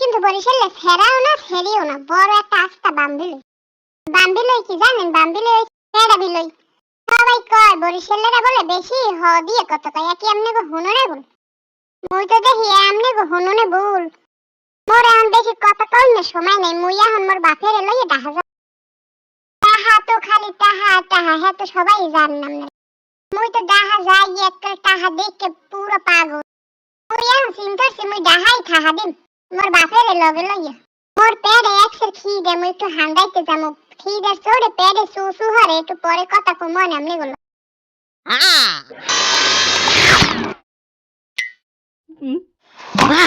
কিন্তু বরিশালে ফেরাও না, ফেরিও না। বড় একটা আস্তা বাম্বিলই। বাম্বিলই কি জানেন? বাম্বিলই ফেরা বিলই। সবাই কয়, বরিশালেরা বলে বেশি হ দিয়ে কত কয়? কি আমনে গো হুননে বল মুই তো দেখি আমনে গো হুননে বল মোর এখন বেশি কথা কই না, সময় নাই। মুই এখন মোর বাপের লইয়ে ডাহা যা তাহা তো খালি তাহা তাহা হ্যাঁ তো সবাই জান না মুই তো ডাহা যাই একটা তাহা দেখে পুরো পাগল। মুই এখন চিন্তা মুই ডাহাই থাহা দিম। মোর বাপের লগে লইয়া মোর পেটে একসের খিদে মুই একটু হান্দাইতে যাব খিদের চোরে পেটে সুসু হরে একটু পরে কথা কো মনে আমনে গুলো বাবা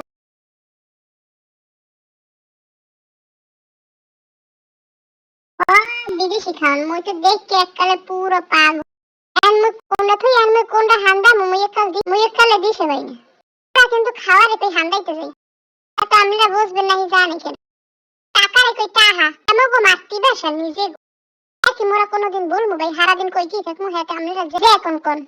বিদেশি খান মুই তো দেখতে এককালে পুরো পাগ আর মুই কোনটা থই, আর মুই কোনটা হান্দা মুই একাল দি মুই একালে দিছে ভাই না। তা কিন্তু খাওয়ারে তুই হান্দাইতে যাই। তা আমরা বুঝবেন নাহি জানি কেন। টাকারে কই টাহা। আমাগো মাস্তি বেশা নিজে গো। কি মোরা কোনোদিন বলব ভাই, সারাদিন কই কি থাকমু হ্যাঁ আমরা যে কোন কোন।